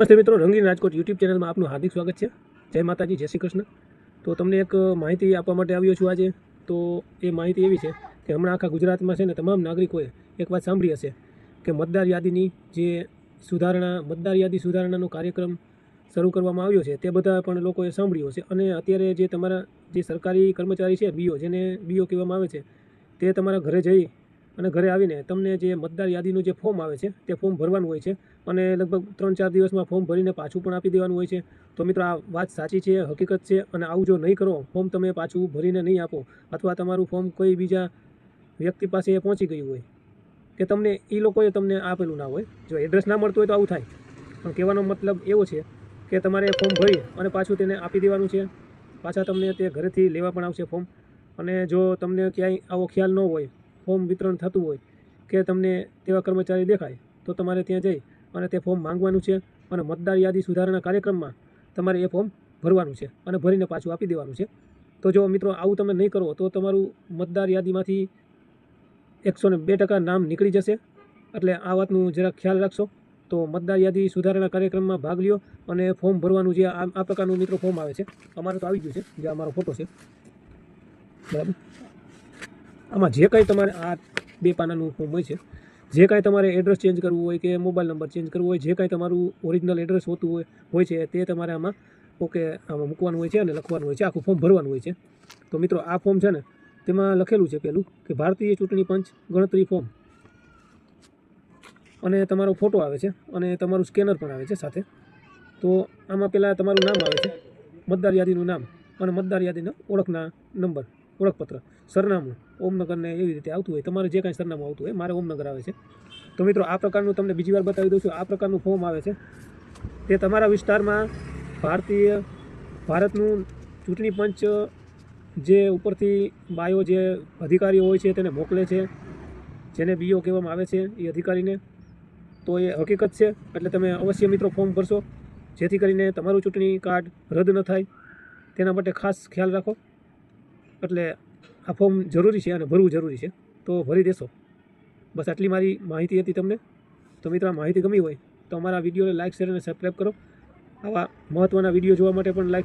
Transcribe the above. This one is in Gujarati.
નમસ્તે મિત્રો, રંગીન રાજકોટ યુટ્યુબ ચેનલમાં આપનું હાર્દિક સ્વાગત છે. જય માતાજી, જય શ્રી કૃષ્ણ. તો તમને એક માહિતી આપવા માટે આવ્યો છું આજે. તો એ માહિતી એવી છે કે હમણાં આખા ગુજરાતમાં છે ને તમામ નાગરિકોએ એક વાત સાંભળી હશે કે મતદાર યાદીની જે સુધારણા, મતદાર યાદી સુધારણાનો કાર્યક્રમ શરૂ કરવામાં આવ્યો છે, તે બધા પણ લોકોએ સાંભળ્યો છે અને અત્યારે જે તમારા જે સરકારી કર્મચારી છે, બીઓ, જેને બીઓ કહેવામાં આવે છે, તે તમારા ઘરે જઈ અને ઘરે આવીને તમને જે મતદાર યાદીનું જે ફોર્મ આવે છે, તે ફોર્મ ભરવાનું હોય છે. અને લગભગ ત્રણ ચાર દિવસમાં ફોર્મ ભરીને પાછું પણ આપી દેવાનું હોય છે. તો મિત્રો, આ વાત સાચી છે, હકીકત છે, અને આવું જો નહીં કરો ફોર્મ તમે પાછું ભરીને નહીં આપો, અથવા તમારું ફોર્મ કોઈ બીજા વ્યક્તિ પાસે એ પહોંચી ગયું હોય, કે તમને એ લોકોએ તમને આપેલું ના હોય. જો એડ્રેસ ના મળતું હોય તો આવું થાય. પણ કહેવાનો મતલબ એવો છે કે તમારે ફોર્મ ભરી અને પાછું તેને આપી દેવાનું છે. પાછા તમને તે ઘરેથી લેવા પણ આવશે ફોર્મ અને જો તમને ક્યાંય આવો ખ્યાલ ન હોય ફોર્મ વિતરણ થતું હોય કે તમને તેવા કર્મચારી દેખાય, તો તમારે ત્યાં જઈ અને તે ફોર્મ માંગવાનું છે અને મતદાર યાદી સુધારણા કાર્યક્રમમાં તમારે એ ફોર્મ ભરવાનું છે અને ભરીને પાછું આપી દેવાનું છે. તો જો મિત્રો આવું તમે નહીં કરો, તો તમારું મતદાર યાદીમાંથી એકસો ને બે ટકા નામ નીકળી જશે. એટલે આ વાતનું જરાક ખ્યાલ રાખશો. તો મતદાર યાદી સુધારણા કાર્યક્રમમાં ભાગ લ્યો અને ફોર્મ ભરવાનું જે આ પ્રકારનું મિત્રો ફોર્મ આવે છે, અમારે તો આવી ગયું છે, જે અમારો ફોટો છે. બરાબર? આમાં જે કાંઈ તમારે આ બે પાનાનું ફોર્મ હોય છે, જે કાંઈ તમારે એડ્રેસ ચેન્જ કરવું હોય કે મોબાઈલ નંબર ચેન્જ કરવો હોય, જે કાંઈ તમારું ઓરિજિનલ એડ્રેસ હોતું હોય હોય છે, તે તમારે આમાં ઓકે, આમાં મૂકવાનું હોય છે અને લખવાનું હોય છે, આખું ફોર્મ ભરવાનું હોય છે. તો મિત્રો, આ ફોર્મ છે ને, તેમાં લખેલું છે પહેલું કે ભારતીય ચૂંટણી પંચ ગણતરી ફોર્મ અને તમારો ફોટો આવે છે અને તમારું સ્કેનર પણ આવે છે સાથે. તો આમાં પહેલાં તમારું નામ આવે છે, મતદાર યાદીનું નામ અને મતદાર યાદીના ઓળખના નંબર ઓળખપત્ર, સરનામું, ઓમનગરને એવી રીતે આવતું હોય. તમારે જે કાંઈ સરનામું આવતું હોય, મારે ઓમનગર આવે છે. તો મિત્રો, આ પ્રકારનું તમને બીજી વાર બતાવી દઉં છું. આ પ્રકારનું ફોર્મ આવે છે. તે તમારા વિસ્તારમાં ભારતીય, ભારતનું ચૂંટણી પંચ જે ઉપરથી બાયો જે અધિકારીઓ હોય છે, તેને મોકલે છે, જેને બીઓ કહેવામાં આવે છે, એ અધિકારીને. તો એ હકીકત છે, એટલે તમે અવશ્ય મિત્રો ફોર્મ ભરશો, જેથી કરીને તમારું ચૂંટણી કાર્ડ રદ ન થાય. તેના માટે ખાસ ખ્યાલ રાખો. એટલે આ ફોર્મ જરૂરી છે અને ભરવું જરૂરી છે. તો ભરી દેશો. બસ આટલી મારી માહિતી હતી તમને. તો મિત્રો માહિતી ગમી હોય તો અમારા વિડીયોને લાઇક શેર અને સબસ્ક્રાઈબ કરો. આવા મહત્ત્વના વીડિયો જોવા માટે પણ લાઇક